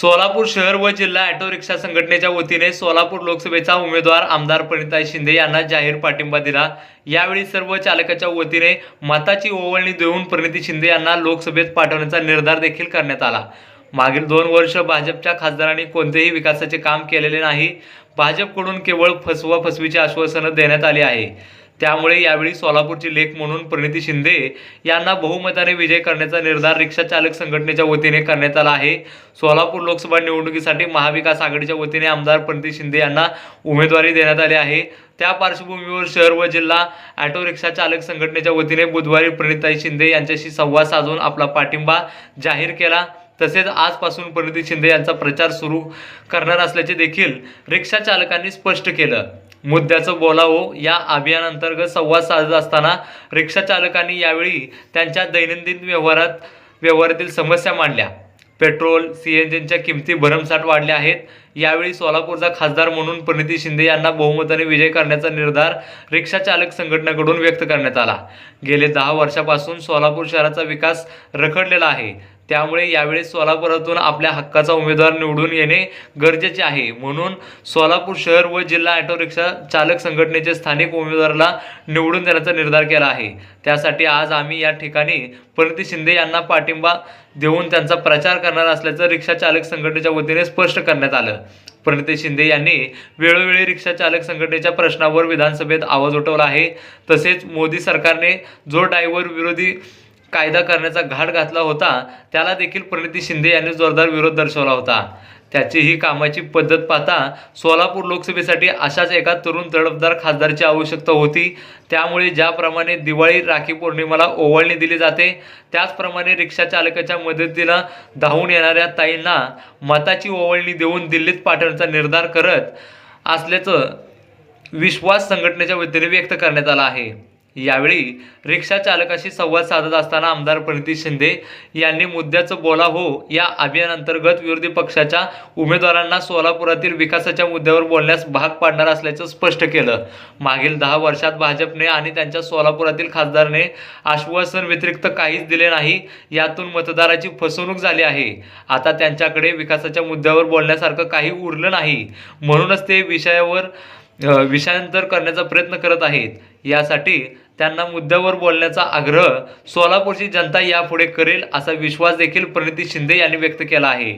सोलापूर शहर व जिल्हा ऑटो रिक्षा संघटनेच्या वतीने सोलापूर लोकसभेचा उमेदवार आमदार परिताई शिंदे यांना जाहीर पाठिंबा दिला. यावेळी सर्व चालकाच्या वतीने मताची ओवळणी देऊन प्रणिती शिंदे यांना लोकसभेत पाठवण्याचा निर्धार देखील करण्यात आला. मागील दोन वर्ष भाजपच्या खासदारांनी कोणतेही विकासाचे काम केलेले नाही. भाजपकडून केवळ फसवा फसवीची आश्वासनं देण्यात आली आहे. त्यामुळे यावेळी सोलापूरची लेख म्हणून प्रणिती शिंदे यांना बहुमताने विजय करण्याचा निर्धार रिक्षा चालक संघटनेच्या वतीने करण्यात आला आहे. सोलापूर लोकसभा निवडणुकीसाठी महाविकास आघाडीच्या वतीने आमदार प्रणिती शिंदे यांना उमेदवारी देण्यात आली आहे. त्या पार्श्वभूमीवर शहर व जिल्हा ऑटो रिक्षा चालक संघटनेच्या वतीने बुधवारी प्रणिताई शिंदे यांच्याशी संवाद साधून आपला पाठिंबा जाहीर केला. तसेच आजपासून प्रणिती शिंदे यांचा प्रचार सुरू करणार असल्याचे देखील रिक्षा चालकांनी स्पष्ट केलं. मुद्द्याचं बोलावं. या अभियानांतर्गत संवाद साधत असताना रिक्षाचालकांनी यावेळी त्यांच्या दैनंदिन व्यवहारात व्यवहारातील समस्या मांडल्या. पेट्रोल सी एन जीच्या किमती भरमसाठ वाढल्या आहेत. यावेळी सोलापूरचा खासदार म्हणून प्रणिती शिंदे यांना बहुमताने विजय करण्याचा निर्धार रिक्षाचालक संघटनेकडून व्यक्त करण्यात आला. गेले दहा वर्षापासून सोलापूर शहराचा विकास रखडलेला आहे. त्यामुळे यावेळी सोलापुरातून आपल्या हक्काचा उमेदवार निवडून येणे गरजेचे आहे. म्हणून सोलापूर शहर व जिल्हा ऑटो रिक्षा चालक संघटनेचे स्थानिक उमेदवाराला निवडून देण्याचा निर्धार केला आहे. त्यासाठी आज आम्ही या ठिकाणी प्रणिती शिंदे यांना पाठिंबा देऊन त्यांचा प्रचार करणार असल्याचं रिक्षा चालक संघटनेच्या वतीने स्पष्ट करण्यात आलं. प्रणिती शिंदे यांनी वेळोवेळी रिक्षा चालक संघटनेच्या प्रश्नावर विधानसभेत आवाज उठवला आहे. तसेच मोदी सरकारने जो ड्रायव्हर विरोधी कायदा करण्याचा घाट घातला होता. त्याला देखील प्रणिती शिंदे यांनी जोरदार विरोध दर्शवला होता. त्याची ही कामाची पद्धत पाहता सोलापूर लोकसभेसाठी अशाच एका तरुण तडफदार खासदारची आवश्यकता होती. त्यामुळे ज्याप्रमाणे दिवाळी राखी पौर्णिमेला ओवाळणी दिली जाते त्याचप्रमाणे रिक्षा चालकाच्या मदतीला धावून येणाऱ्या ताईंना मताची ओवाळणी देऊन दिल्लीत पाठवण्याचा निर्धार करत असल्याचं विश्वास संघटनेच्या वतीने व्यक्त करण्यात आला आहे. यावेळी रिक्षा चालकाशी संवाद साधत असताना आमदार प्रणिती शिंदे यांनी मुद्द्याचं बोला हो या अभियानांतर्गत विरोधी पक्षाच्या उमेदवारांना सोलापुरातील विकासाच्या मुद्द्यावर बोलण्यास भाग पाडणार असल्याचं स्पष्ट केलं. मागील दहा वर्षात भाजपने आणि त्यांच्या सोलापुरातील खासदारने आश्वासन व्यतिरिक्त काहीच दिले नाही यातून मतदाराची फसवणूक झाली आहे. आता त्यांच्याकडे विकासाच्या मुद्द्यावर बोलण्यासारखं काही उरलं नाही. म्हणूनच ते विषयावर विषयांतर करण्याचा प्रयत्न करत आहेत. यासाठी त्यांना मुद्द्यावर बोलण्याचा आग्रह सोलापूरची जनता यापुढे करेल असा विश्वास देखील प्रणिती शिंदे यांनी व्यक्त केला आहे.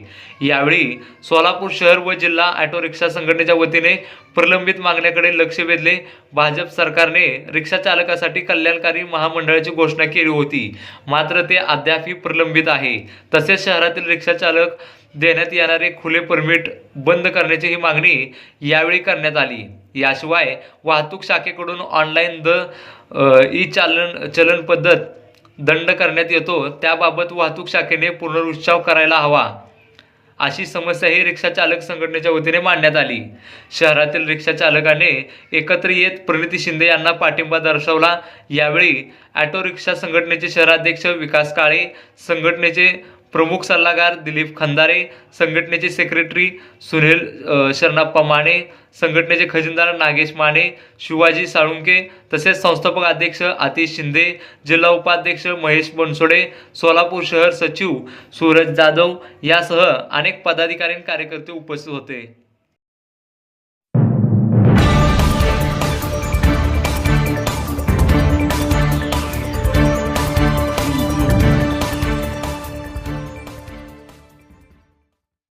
यावेळी सोलापूर शहर व जिल्हा ऑटो रिक्षा संघटनेच्या वतीने प्रलंबित मागण्याकडे लक्ष वेधले. भाजप सरकारने रिक्षा चालकासाठी कल्याणकारी महामंडळाची घोषणा केली होती. मात्र ते अद्यापही प्रलंबित आहे. तसेच शहरातील रिक्षा चालक देण्यात येणारे खुले परमिट बंद करण्याची ही मागणी यावेळी करण्यात आली. याशिवाय वाहतूक शाखेकडून ऑनलाईन द ई चालन चलन पद्धत दंड करण्यात येतो. त्याबाबत वाहतूक शाखेने पुनरुच्चाव करायला हवा. अशी समस्या ही रिक्षा चालक संघटनेच्या वतीने मांडण्यात आली. शहरातील रिक्षा चालकाने एकत्र येत प्रणिती शिंदे यांना पाठिंबा दर्शवला. यावेळी ॲटो रिक्षा संघटनेचे शहराध्यक्ष विकास काळे संघटनेचे प्रमुख सल्लागार दिलीप खंदारे संघटनेचे सेक्रेटरी सुनील शरणाप्पा शरणप्पा माने संघटनेचे खजिनदार नागेश माने शिवाजी साळुंके तसेच संस्थापक अध्यक्ष आतिश शिंदे जिल्हा उपाध्यक्ष महेश बनसोडे सोलापूर शहर सचिव सूरज जाधव यासह अनेक पदाधिकारी आणि कार्यकर्ते उपस्थित होते.